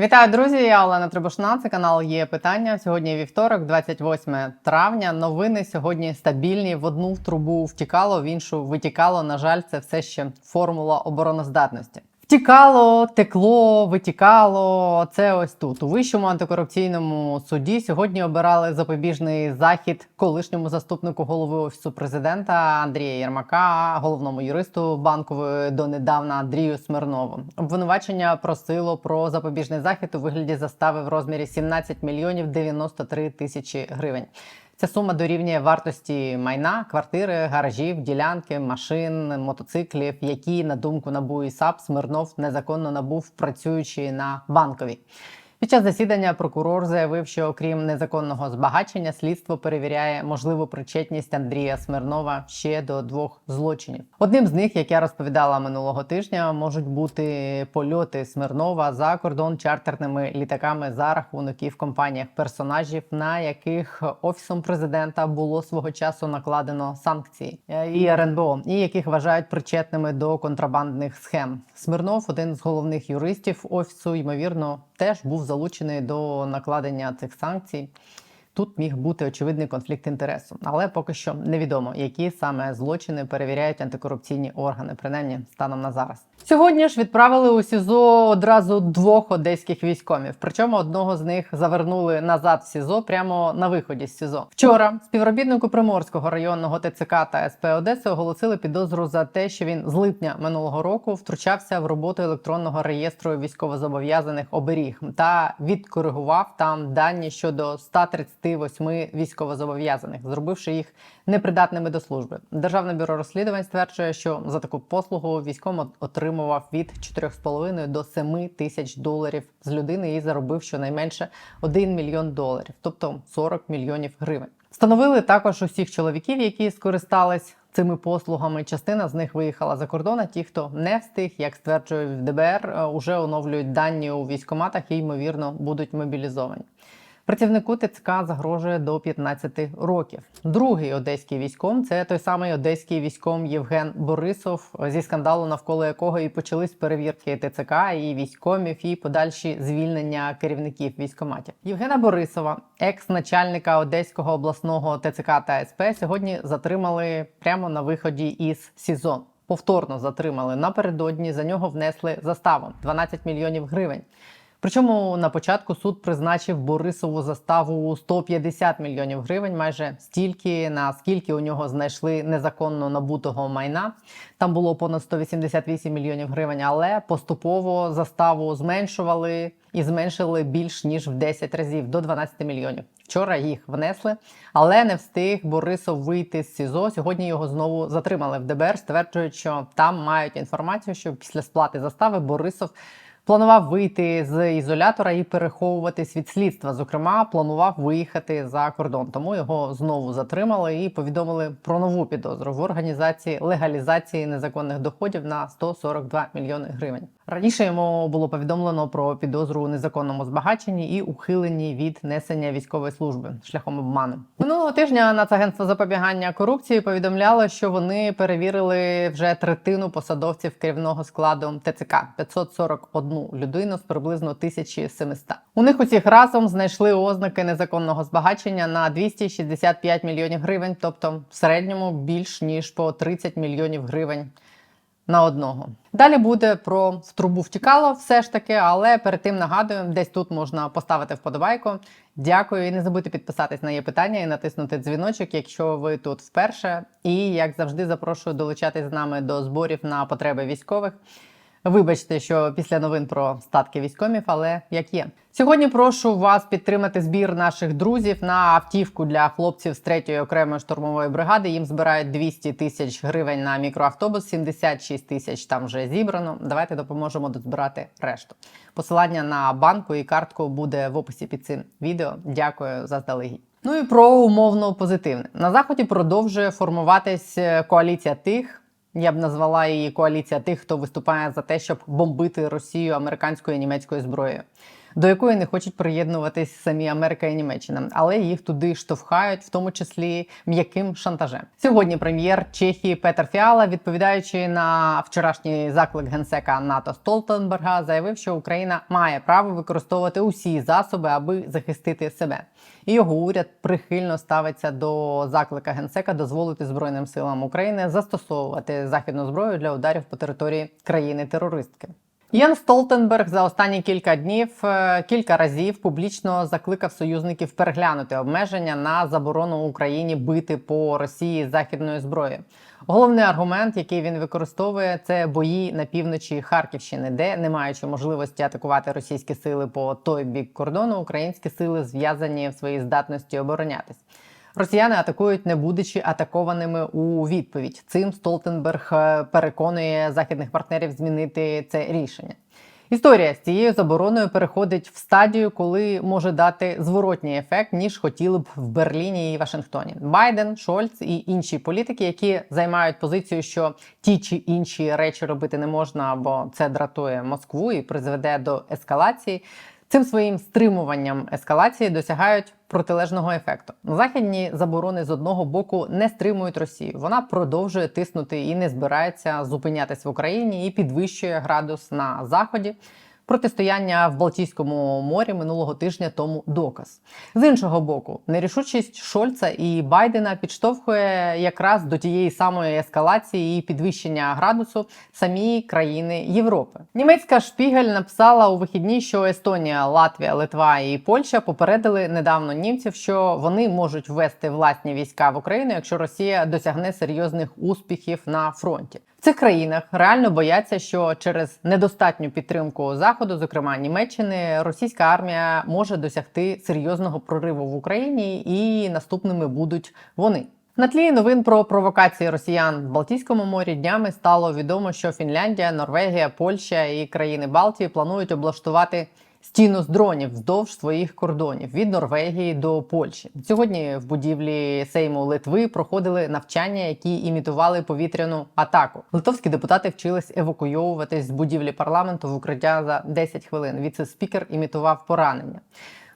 Вітаю, друзі! Я Олена Трибушна. Це канал є питання. Сьогодні вівторок, 28 травня. Новини сьогодні стабільні. В одну трубу втікало, в іншу витікало. На жаль, це все ще формула обороноздатності. Втікало, текло, витікало. Це ось тут. У вищому антикорупційному суді сьогодні обирали запобіжний захід колишньому заступнику голови офісу президента Андрія Єрмака, головному юристу банкової донедавна Андрію Смирнову. Обвинувачення просило про запобіжний захід у вигляді застави в розмірі 17 мільйонів 93 тисячі гривень. Ця сума дорівнює вартості майна, квартири, гаражів, ділянки, машин, мотоциклів, які, на думку НАБУ і САП, Смирнов незаконно набув, працюючи на банковій. Під час засідання прокурор заявив, що окрім незаконного збагачення, слідство перевіряє можливу причетність Андрія Смирнова ще до двох злочинів. Одним з них, як я розповідала минулого тижня, можуть бути польоти Смирнова за кордон чартерними літаками за рахунок і в компаніях персонажів, на яких офісом президента було свого часу накладено санкції е, і РНБО, і яких вважають причетними до контрабандних схем. Смирнов, один з головних юристів офісу, ймовірно, теж був залучений до накладення цих санкцій. Тут міг бути очевидний конфлікт інтересу, але поки що невідомо, які саме злочини перевіряють антикорупційні органи, принаймні станом на зараз. Сьогодні ж відправили у СІЗО одразу двох одеських військомів. Причому одного з них завернули назад в СІЗО прямо на виході з СІЗО. Вчора співробітнику Приморського районного ТЦК та СП Одеси оголосили підозру за те, що він з липня минулого року втручався в роботу електронного реєстру військовозобов'язаних оберіг та відкоригував там дані щодо 138 військовозобов'язаних, зробивши їх непридатними до служби. Державне бюро розслідувань стверджує, що за таку послугу військом отримував від 4,5 до 7 тисяч доларів з людини і заробив щонайменше 1 мільйон доларів, тобто 40 мільйонів гривень. Встановили також усіх чоловіків, які скористались цими послугами. Частина з них виїхала за кордон. а Ті, хто не встиг, як стверджує в ДБР, е, уже оновлюють дані у військоматах і ймовірно будуть мобілізовані. Працівнику ТЦК загрожує до 15 років. Другий одеський військом це той самий одеський військом Євген Борисов, зі скандалу, навколо якого і почались перевірки ТЦК і військомів, і подальші звільнення керівників військоматів. Євгена Борисова, екс-начальника Одеського обласного ТЦК та СП, сьогодні затримали прямо на виході із СІЗО. Повторно затримали напередодні. За нього внесли заставу 12 мільйонів гривень. Причому на початку суд призначив Борисову заставу 150 мільйонів гривень, майже стільки, наскільки у нього знайшли незаконно набутого майна. Там було понад 188 мільйонів гривень, але поступово заставу зменшували і зменшили більш ніж в 10 разів до 12 мільйонів. Вчора їх внесли, але не встиг Борисов вийти з СІЗО. Сьогодні його знову затримали в ДБР. Стверджують, що там мають інформацію, що після сплати застави Борисов. Планував вийти з ізолятора і переховуватись від слідства. Зокрема, планував виїхати за кордон. Тому його знову затримали і повідомили про нову підозру в організації легалізації незаконних доходів на 142 мільйони гривень. Раніше йому було повідомлено про підозру у незаконному збагаченні і ухиленні від несення військової служби шляхом обману. Минулого тижня Нацагентство запобігання корупції повідомляло, що вони перевірили вже третину посадовців керівного складу ТЦК 541 людину з приблизно 1700. У них усіх разом знайшли ознаки незаконного збагачення на 265 мільйонів гривень, тобто в середньому більш ніж по 30 мільйонів гривень на одного. Далі буде про в трубу втікало, все ж таки, але перед тим нагадую, десь тут можна поставити вподобайку. Дякую і не забудьте підписатись на є питання і натиснути дзвіночок, якщо ви тут вперше. І як завжди, запрошую долучатись з нами до зборів на потреби військових. Вибачте, що після новин про статки військомів, але як є. Сьогодні прошу вас підтримати збір наших друзів на автівку для хлопців з 3-ї окремої штурмової бригади. Їм збирають 200 тисяч гривень на мікроавтобус, 76 тисяч там вже зібрано. Давайте допоможемо дозбирати решту. Посилання на банку і картку буде в описі під цим відео. Дякую заздалегідь. Ну і про умовно позитивне на заході продовжує формуватись коаліція тих. Я б назвала її коаліція тих, хто виступає за те, щоб бомбити Росію американською і німецькою зброєю. До якої не хочуть приєднуватись самі Америка і Німеччина, але їх туди штовхають, в тому числі м'яким шантажем. Сьогодні прем'єр Чехії Петер Фіала, відповідаючи на вчорашній заклик генсека НАТО Столтенберга, заявив, що Україна має право використовувати усі засоби, аби захистити себе. І його уряд прихильно ставиться до заклика генсека дозволити Збройним силам України застосовувати західну зброю для ударів по території країни-терористки. Ян Столтенберг за останні кілька днів е, кілька разів публічно закликав союзників переглянути обмеження на заборону Україні бити по Росії західною зброєю. Головний аргумент, який він використовує, це бої на півночі Харківщини, де, не маючи можливості атакувати російські сили по той бік кордону, українські сили зв'язані в своїй здатності оборонятись. Росіяни атакують, не будучи атакованими у відповідь. Цим Столтенберг е, переконує західних партнерів змінити це рішення. Історія з цією забороною переходить в стадію, коли може дати зворотній ефект, ніж хотіли б в Берліні і Вашингтоні. Байден, Шольц і інші політики, які займають позицію, що ті чи інші речі робити не можна, бо це дратує Москву і призведе до ескалації. Цим своїм стримуванням ескалації досягають протилежного ефекту. Західні заборони з одного боку не стримують Росію. Вона продовжує тиснути і не збирається зупинятись в Україні і підвищує градус на заході. Протистояння в Балтійському морі минулого тижня тому доказ. З іншого боку, нерішучість Шольца і Байдена підштовхує якраз до тієї самої ескалації і підвищення градусу самі країни Європи. Німецька шпігель написала у вихідні, що Естонія, Латвія, Литва і Польща попередили недавно німців, що вони можуть ввести власні війська в Україну, якщо Росія досягне серйозних успіхів на фронті. Цих країнах реально бояться, що через недостатню підтримку заходу, зокрема Німеччини, російська армія може досягти серйозного прориву в Україні, і наступними будуть вони. На тлі новин про провокації росіян в Балтійському морі днями стало відомо, що Фінляндія, Норвегія, Польща і країни Балтії планують облаштувати стіну з дронів вздовж своїх кордонів від Норвегії до Польщі. Сьогодні в будівлі Сейму Литви проходили навчання, які імітували повітряну атаку. Литовські депутати вчились евакуйовуватись з будівлі парламенту в укриття за 10 хвилин. Віце-спікер імітував поранення.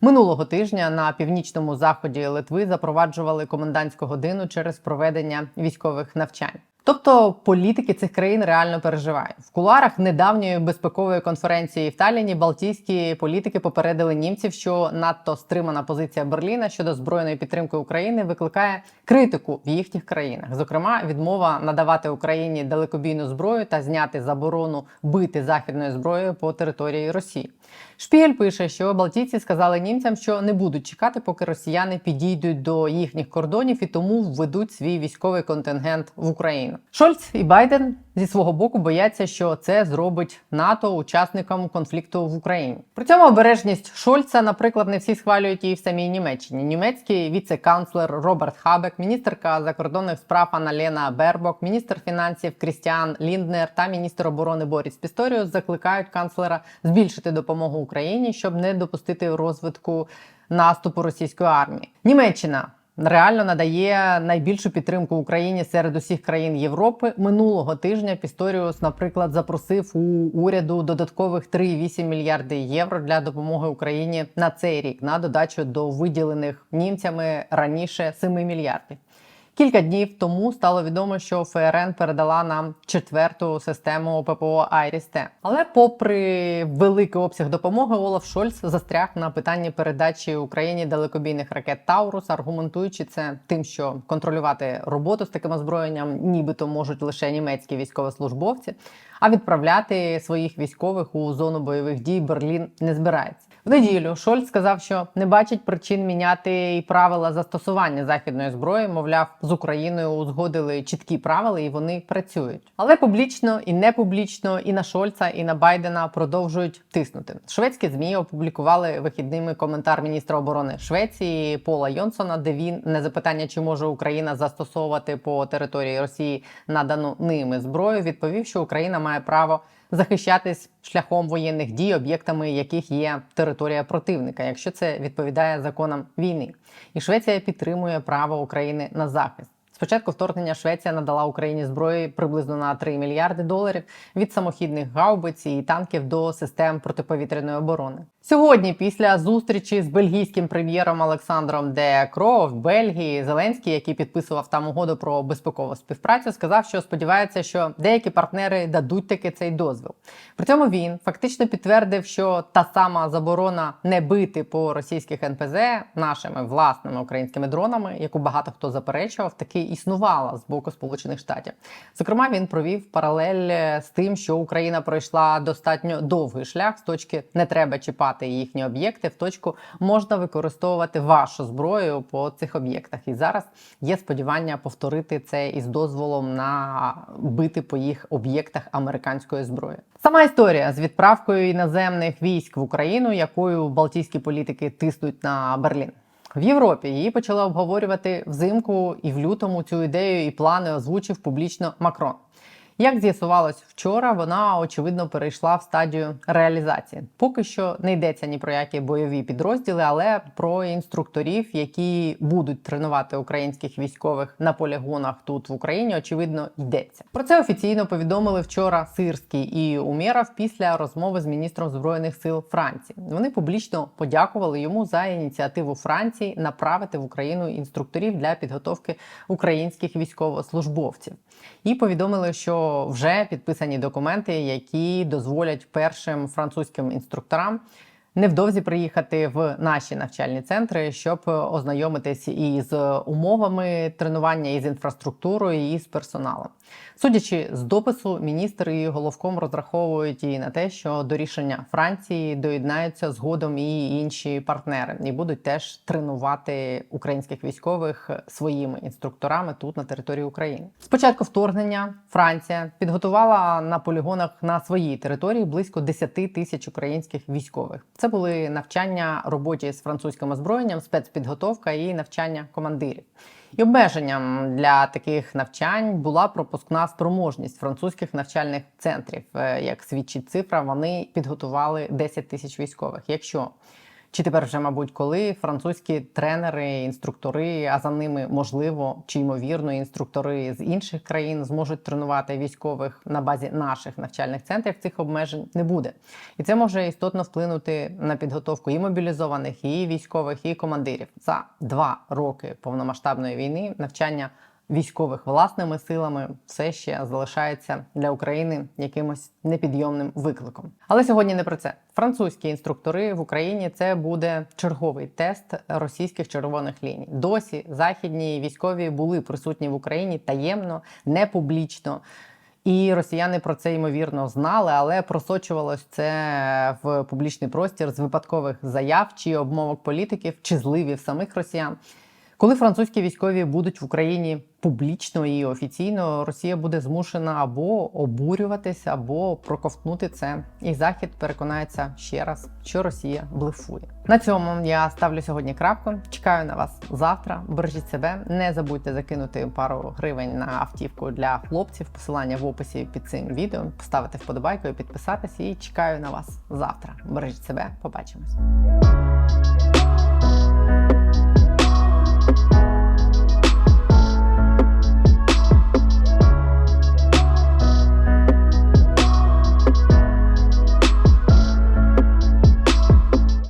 Минулого тижня на північному заході Литви запроваджували комендантську годину через проведення військових навчань. Тобто політики цих країн реально переживають в куларах недавньої безпекової конференції в Талліні Балтійські політики попередили німців, що надто стримана позиція Берліна щодо збройної підтримки України викликає критику в їхніх країнах. Зокрема, відмова надавати Україні далекобійну зброю та зняти заборону бити західною зброєю по території Росії. Шпігель пише, що Балтійці сказали німцям, що не будуть чекати, поки росіяни підійдуть до їхніх кордонів і тому введуть свій військовий контингент в Україну. Шольц і Байден зі свого боку бояться, що це зробить НАТО учасником конфлікту в Україні. При цьому обережність Шольца, наприклад, не всі схвалюють і в самій Німеччині. Німецький віце-канцлер Роберт Хабек, міністерка закордонних справ Аналена Бербок, міністр фінансів Крістіан Лінднер та міністр оборони Боріс Пісторіус закликають канцлера збільшити допомогу Україні, щоб не допустити розвитку наступу російської армії. Німеччина реально надає найбільшу підтримку Україні серед усіх країн Європи. Минулого тижня Пісторіус, наприклад, запросив у уряду додаткових 3,8 мільярди євро для допомоги Україні на цей рік на додачу до виділених німцями раніше 7 мільярдів. Кілька днів тому стало відомо, що ФРН передала нам четверту систему ППО Айріс-Т. Але, попри великий обсяг допомоги, Олаф Шольц застряг на питанні передачі Україні далекобійних ракет Таурус, аргументуючи це тим, що контролювати роботу з таким озброєнням, нібито можуть лише німецькі військовослужбовці, а відправляти своїх військових у зону бойових дій Берлін не збирається. В неділю Шольц сказав, що не бачить причин міняти і правила застосування західної зброї. Мовляв, з Україною узгодили чіткі правила і вони працюють. Але публічно і не публічно, і на Шольца, і на Байдена продовжують тиснути. Шведські змі опублікували вихідними коментар міністра оборони Швеції Пола Йонсона, де він на запитання, чи може Україна застосовувати по території Росії надану ними зброю, відповів, що Україна має право захищатись шляхом воєнних дій, об'єктами яких є територія противника, якщо це відповідає законам війни. І Швеція підтримує право України на захист. Спочатку вторгнення Швеція надала Україні зброї приблизно на 3 мільярди доларів від самохідних гаубиць і танків до систем протиповітряної оборони. Сьогодні, після зустрічі з бельгійським прем'єром Олександром Де Кро в Бельгії, Зеленський, який підписував там угоду про безпекову співпрацю, сказав, що сподівається, що деякі партнери дадуть таки цей дозвіл. При цьому він фактично підтвердив, що та сама заборона не бити по російських НПЗ нашими власними українськими дронами, яку багато хто заперечував, таки існувала з боку Сполучених Штатів. Зокрема, він провів паралель з тим, що Україна пройшла достатньо довгий шлях з точки не треба чіпати їхні об'єкти, в точку можна використовувати вашу зброю по цих об'єктах. І зараз є сподівання повторити це із дозволом на бити по їх об'єктах американської зброї. Сама історія з відправкою іноземних військ в Україну, якою балтійські політики тиснуть на Берлін. В Європі її почали обговорювати взимку і в лютому цю ідею і плани озвучив публічно Макрон. Як з'ясувалось вчора, вона очевидно перейшла в стадію реалізації. Поки що не йдеться ні про які бойові підрозділи, але про інструкторів, які будуть тренувати українських військових на полігонах тут в Україні, очевидно, йдеться. Про це офіційно повідомили вчора Сирський і Умєров після розмови з міністром збройних сил Франції. Вони публічно подякували йому за ініціативу Франції направити в Україну інструкторів для підготовки українських військовослужбовців і повідомили, що вже підписані документи, які дозволять першим французьким інструкторам невдовзі приїхати в наші навчальні центри, щоб ознайомитись із умовами тренування, із інфраструктурою, і з персоналом. Судячи з допису, міністр і головком розраховують і на те, що до рішення Франції доєднаються згодом і інші партнери, і будуть теж тренувати українських військових своїми інструкторами тут на території України. Спочатку вторгнення Франція підготувала на полігонах на своїй території близько 10 тисяч українських військових. Це були навчання роботі з французьким озброєнням, спецпідготовка і навчання командирів. І обмеженням для таких навчань була пропускна спроможність французьких навчальних центрів. Е, Як свідчить цифра, вони підготували 10 тисяч військових. Якщо чи тепер вже, мабуть, коли французькі тренери, інструктори, а за ними можливо чи ймовірно інструктори з інших країн зможуть тренувати військових на базі наших навчальних центрів, цих обмежень не буде, і це може істотно вплинути на підготовку і мобілізованих, і військових, і командирів. За два роки повномасштабної війни навчання військових власними силами все ще залишається для України якимось непідйомним викликом. Але сьогодні не про це. Французькі інструктори в Україні це буде черговий тест російських червоних ліній. Досі західні військові були присутні в Україні таємно, не публічно. І росіяни про це ймовірно знали, але просочувалось це в публічний простір з випадкових заяв чи обмовок політиків, чи зливів самих росіян. Коли французькі військові будуть в Україні публічно і офіційно, Росія буде змушена або обурюватися, або проковтнути це. І Захід переконається ще раз, що Росія блефує. На цьому я ставлю сьогодні крапку. Чекаю на вас завтра. Бережіть себе, не забудьте закинути пару гривень на автівку для хлопців. Посилання в описі під цим відео. Поставити вподобайку і підписатись. І чекаю на вас завтра. Бережіть себе, побачимось.